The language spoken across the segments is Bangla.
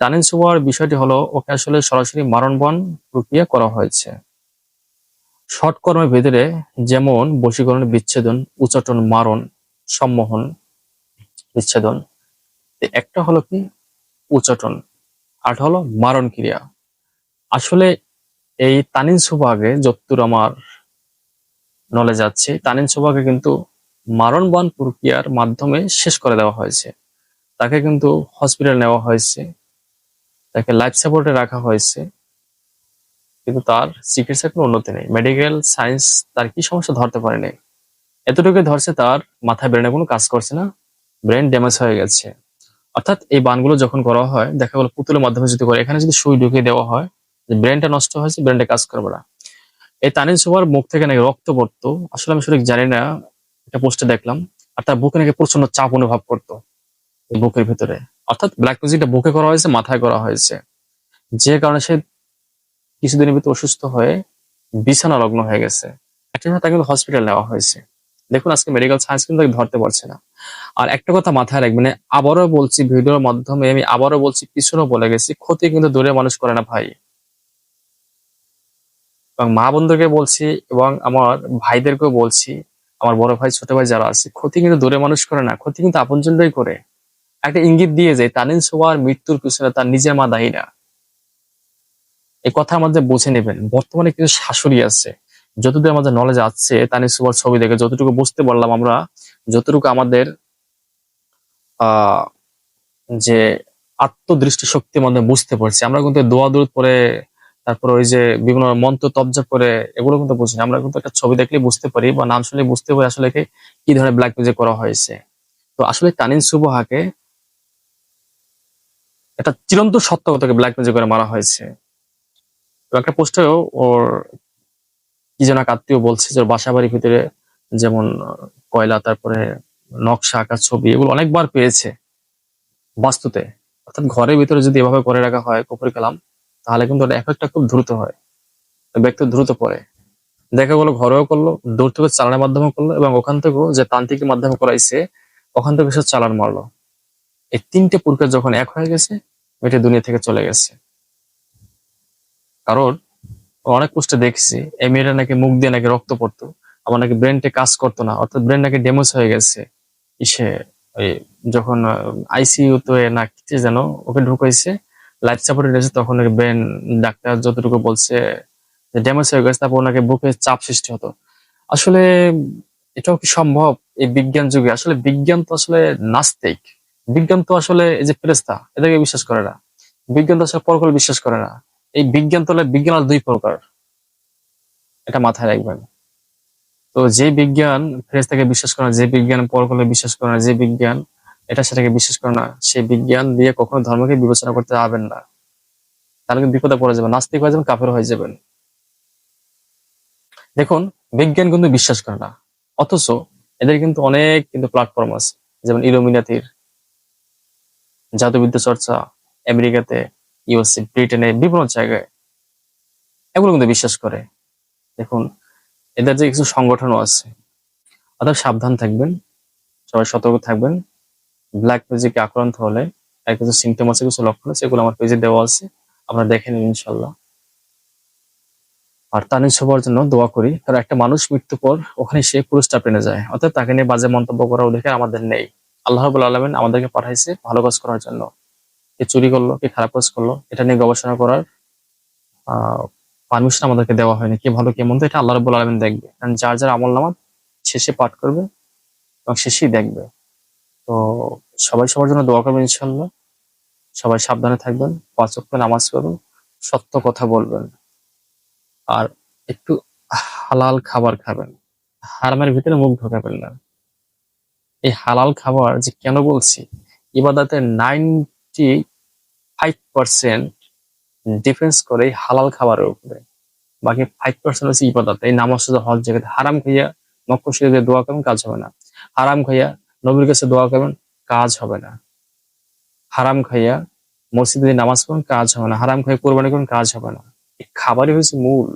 তানিন সুবার বিষয়টি হলো, ওকে আসলে সরাসরি মারণবন প্রক্রিয়া করা হয়েছে। শর্ট কর্মের ভেতরে যেমন বশীকরণ বিচ্ছেদন, উচাটন, মারণ, সম্মোহন বিচ্ছেদন একটা হলো কি? উচাটন। আর হলো মারণ ক্রিয়া। আসলে এই তানিন সুবাগে যতদূর আমার নলেজ আছে, তানিন সুবাগে কিন্তু মারণবান প্রক্রিয়ার মাধ্যমে শেষ করে দেওয়া হয়েছে। তাকে কিন্তু হসপিটাল নেওয়া হয়েছে। তাকে লাইফ সাপোর্টে রাখা হয়েছে। কিন্তু তার চিকিৎসা কোনো উন্নতি নেই। মেডিকেল সায়েন্স তার কি সমস্যা ধরতে পারেনি এতটুকু ধরছে তার মাথায় ব্রেনে কোনো কাজ করছে না। ব্রেন ড্যামেজ হয়ে গেছে। অর্থাৎ এই বানগুলো যখন করা হয়, দেখা গেলো পুতুলের মাধ্যমে যদি করে, এখানে যদি সুই ঢুকিয়ে দেওয়া হয়, যে ব্রেনটা নষ্ট হয়েছে ব্রেনটা কাজ করবে না। এই তানিন সুবার মুখ থেকে নাকি রক্ত পড়তো। আসলে আমি সঠিক জানি না, একটা পোস্টে দেখলাম। আর তার বুকে নাকি প্রচণ্ড চাপ অনুভব করতো বুকের ভিতরে। অর্থাৎ ব্ল্যাক ম্যাজিকটা বুকে করা হয়েছে, মাথায় করা হয়েছে। যে কারণে সে কিছুদিনের ভিতরে অসুস্থ হয়ে বিছানা লগ্ন হয়ে গেছে। একটা সময় তাকে হসপিটাল নেওয়া হয়েছে। দেখুন, আজকে মেডিকেল সায়েন্স কিন্তু তাকে ধরতে পারছে না। আর একটা কথা মাথায় রাখবেন আবারও বলছি ভিডিওর মাধ্যমে, আমি আবারও বলছি, পিছনেও বলে গেছি, ক্ষতি কিন্তু দূরে মানুষ করে না ভাই। এবং মা বন্ধুকে বলছি, এবং আমার ভাইদেরকেও বলছি, আমার বড় ভাই, ছোট ভাই যারা আছে, ক্ষতি কিন্তু দূরে মানুষ করে না, ক্ষতি কিন্তু আপনজনরাই করে। একটা ইঙ্গিত দিয়ে যায় তানিন সোয়ার মৃত্যুর পিছনে তার নিজের মা দায়ী না। এই কথা আমাদের বুঝে নেবেন। বর্তমানে কিছু শাশুড়ি আছে। যতদূর আমাদের নলেজ আছে, তানিন সোয়ার ছবি দেখে যতটুকু বুঝতে পারলাম আমরা, যতটুকু আমাদের যে আত্মদৃষ্টি শক্তির মধ্যে বুঝতে পারছি। আমরা কিন্তু দোয়া দূর পরে তারপর ওই যে বিভিন্ন মন্ত্র তবজা করে এগুলো কিন্তু বুঝি আমরা কিন্তু একটা ছবি দেখলে বুঝতে পারি বা নাম শুনলে বুঝতে পারি আসলে কি ধরনের ব্ল্যাক ম্যাজিক করা হয়েছে। তো আসলে তানিন সুবহাকে একটা চিরন্ত সত্য কথাকে ব্ল্যাক ম্যাজিক করে মারা হয়েছে। একটা পোস্টেও ওর কি যেন আত্মীয় বলছে যে বাসা বাড়ির ভিতরে যেমন কয়লা, তারপরে নকশা আঁকা ছবি, এগুলো অনেকবার পেয়েছে বাস্তুতে। অর্থাৎ ঘরের ভিতরে যদি এভাবে করে রাখা হয়, কুপুরি কালাম, তাহলে কিন্তু ওটা এফেক্টটা খুব দ্রুত হয়। ব্যক্তি দ্রুত পড়ে। দেখা গেলো ঘরেও করল, দূর থেকে চালানোর মাধ্যমে করল এবং ওখান থেকেও যে তান্ত্রিকের মাধ্যমে করাইছে, ওখান থেকে সে চালান মারলো। এই তিনটে পুরকে যখন এক হয়ে গেছে মেয়েটি দুনিয়া থেকে চলে গেছে। কারণ, অনেক পোস্টে দেখছি, এই মেয়েটা নাকি মুখ দিয়ে নাকি রক্ত পড়তো আমার নাকি ব্রেনটে কাজ করতো না, অর্থাৎ ব্রেন নাকি ড্যামেজ হয়ে গেছে। ইসে, ওই যখন আইসিইউ তে না কিছু যেন ওকে ঢুকাইছে লাইফ সাপোর্টে রয়েছে তখন ব্রেন ডাক্তার যতটুকু বলছে যে ড্যামেজ হয়ে গেছে, তারপর নাকি বুকে চাপ সৃষ্টি হতো। আসলে, এটাও কি সম্ভব? এই বিজ্ঞান যুগে আসলে বিজ্ঞান তো আসলে নাস্তিক। বিজ্ঞান তো আসলে এই যে ফেরেস্তা এটাকে বিশ্বাস করে না। বিজ্ঞান তো আসলে পরকাল বিশ্বাস করে না। এই বিজ্ঞান তো বিজ্ঞান আর দুই প্রকার। এটা মাথায় রাখবেন। তো যে বিজ্ঞান ফেরেস্তাকে বিশ্বাস করে না, যে বিজ্ঞান পরকালে বিশ্বাস করে না, যে বিজ্ঞান এটা সেটাকে বিশ্বাস করে না সেই বিজ্ঞান দিয়ে কখনো ধর্মকে বিবেচনা করতে যাবেন না। তাহলে কিন্তু বিপদে পড়ে যাবেন, নাস্তিক হয়ে যাবেন, কাফের হয়ে যাবেন। দেখুন, বিজ্ঞান কিন্তু বিশ্বাস করে না। অথচ এদের কিন্তু অনেক কিন্তু প্ল্যাটফর্ম আছে। যেমন ইলোমিনাতির জাদুবিদ্যা চর্চা, আমেরিকাতে ইউএসএ ব্রিটেনে বিভিন্ন জায়গায়। এগুলো কিন্তু বিশ্বাস করে। দেখুন, এদের যে কিছু সংগঠনও আছে অর্থাৎ সাবধান থাকবেন, সবাই সতর্ক থাকবেন। ব্ল্যাক ম্যাজিকে আক্রান্ত হলে আর কিছু সিমটম আছে, কিছু লক্ষণ আছে, এগুলো আমার পেজে দেওয়া আছে, আপনারা দেখে নিন ইনশাল্লাহ আর তানিন সবার জন্য দোয়া করি, কারণ একটা মানুষ মৃত্যু পর ওখানে সে পুরস্কার পেনে যায় অর্থাৎ তাকে নিয়ে বাজে মন্তব্য করার অধিকার আমাদের নেই। আল্লাহ আলমেন আমাদেরকে পাঠাইছে ভালো কাজ করার জন্য। কে চুরি করল, কে খারাপ কাজ করল, এটা নিয়ে গবেষণা করার পারমিশন আমাদেরকে দেওয়া হয়নি। কে ভালো, কে মন্দ, এটা আল্লাহ রাব্বুল আলমিন দেখবে। কারণ যার যার আমল নামাজ শেষে পাঠ করবে এবং শেষেই দেখবে। তো সবাই সবার জন্য দোয়া করবেন ইনশাল্লাহ সবাই সাবধানে থাকবেন, পাঁচ ওয়াক্ত নামাজ করুন সত্য কথা বলবেন, আর একটু হালাল খাবার খাবেন। হারামের ভিতরে মুখ ঢোকাবেন না। এই হালাল খাবার যে কেন বলছি? ইবাদাতের নাইনটি ফাইভ পার্সেন্ট ডিফেন্স করে হালাল খাবারের উপরে। বাকি ফাইভ পার্সেন্ট হচ্ছে ইবাদত। এই নামাজ হজ জায়গাতে হারাম খাইয়া মক্ক শরীরে দোয়া করবেন, কাজ হবে না। হারাম খাইয়া নবীর কাছে দোয়া করবেন, কাজ হবে না। হারাম খাইয়া মসজিদে নামাজ পড়ুন কাজ হবে না। হারাম খাইয়া কোরবানি করুন কাজ হবে না। এই খাবারই হচ্ছে মূল।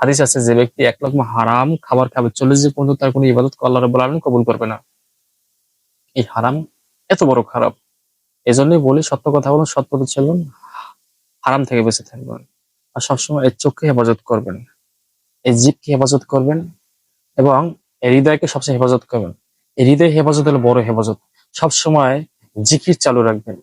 হাদিস আছে যে ব্যক্তি এক লক্ষ হারাম খাবার খাবে, চল্লিশ দিন পর্যন্ত তার কোনো ইবাদত আল্লাহ রব্বুল আলমিন কবুল করবে না। এই হারাম এত বড় খারাপ। এজন্যই বলি, সত্য কথা বলুন সত্য পথে চলুন, হারাম থেকে বেঁচে থাকবেন। আর সবসময় এর চোখকে হেফাজত করবেন। এই জীবকে হেফাজত করবেন এবং এই হৃদয়কে সবসময় হেফাজত করবেন। এই হৃদয় হেফাজত হলো বড় হেফাজত। সবসময় জিকির চালু রাখবেন।